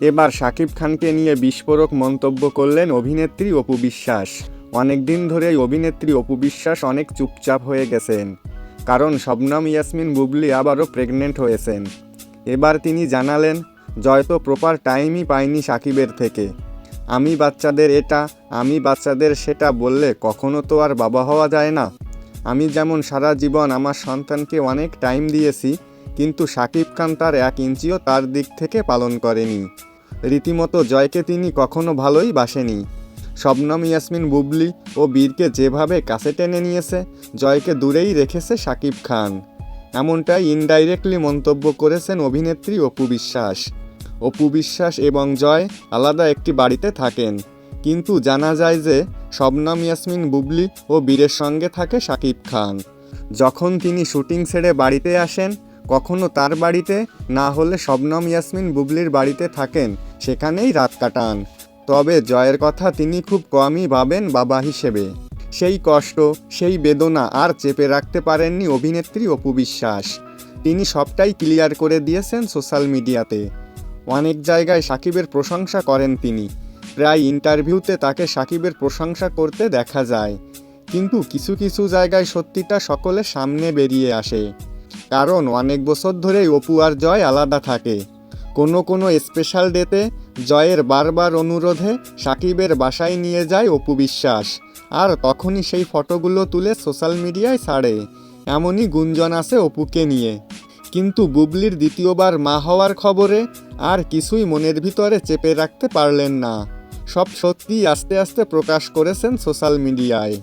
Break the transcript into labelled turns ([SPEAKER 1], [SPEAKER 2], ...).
[SPEAKER 1] এবার শাকিব খানকে নিয়ে বিস্ফোরক মন্তব্য করলেন অভিনেত্রী অপু বিশ্বাস। অনেকদিন ধরেই অভিনেত্রী অপু বিশ্বাস অনেক চুপচাপ হয়ে গেছেন। কারণ শবনম ইয়াসমিন বুবলি আবারও প্রেগনেন্ট হয়েছেন। এবার তিনি জানালেন, জয় তো প্রপার টাইমই পায়নি সাকিবের থেকে। আমি বাচ্চাদের এটা, আমি বাচ্চাদের সেটা বললে কখনো তো আর বাবা হওয়া যায় না। আমি যেমন সারা জীবন আমার সন্তানকে অনেক টাইম দিয়েছি, কিন্তু সাকিব খান তার এক ইঞ্চিও তার দিক থেকে পালন করেনি। রীতিমতো জয়কে তিনি কখনো ভালোই বাসেনি। শবনম, ইয়াসমিন, বুবলি ও বীরকে যেভাবে কাছে টেনে নিয়েছে, জয়কে দূরেই রেখেছে সাকিব খান। এমনটাই ইনডাইরেক্টলি মন্তব্য করেছেন অভিনেত্রী অপু বিশ্বাস। অপু বিশ্বাস এবং জয় আলাদা একটি বাড়িতে থাকেন, কিন্তু জানা যায় যে শবনম, ইয়াসমিন, বুবলি ও বীরের সঙ্গে থাকে সাকিব খান। যখন তিনি শুটিং ছেড়ে বাড়িতে আসেন, কখনো তার বাড়িতে না হলে শবনম, ইয়াসমিন, বুবলির বাড়িতে থাকেন সেখানেই রাত কাটান। তবে জয়ের কথা তিনি খুব কমই ভাবেন বাবা হিসেবে। সেই কষ্ট, সেই বেদনা আর চেপে রাখতে পারেননি অভিনেত্রী অপু বিশ্বাস। তিনি সবটাই ক্লিয়ার করে দিয়েছেন সোশ্যাল মিডিয়াতে। অনেক জায়গায় সাকিবের প্রশংসা করেন তিনি। প্রায় ইন্টারভিউতে তাকে সাকিবের প্রশংসা করতে দেখা যায়। কিন্তু কিছু কিছু জায়গায় সত্যিটা সকলের সামনে বেরিয়ে আসে। কারণ অনেক বছর ধরেই অপু আর জয় আলাদা থাকে। কোনো কোনো স্পেশাল ডেতে জয়ের বারবার অনুরোধে সাকিবের বাসায় নিয়ে যায় অপু বিশ্বাস। আর তখনই সেই ফটোগুলো তুলে সোশ্যাল মিডিয়ায় ছাড়ে। এমনই গুঞ্জন আছে অপুকে নিয়ে। কিন্তু বুবলির দ্বিতীয়বার মা হওয়ার খবরে আর কিছুই মনের ভিতরে চেপে রাখতে পারলেন না। সব সত্যিই আস্তে আস্তে প্রকাশ করেছেন সোশ্যাল মিডিয়ায়।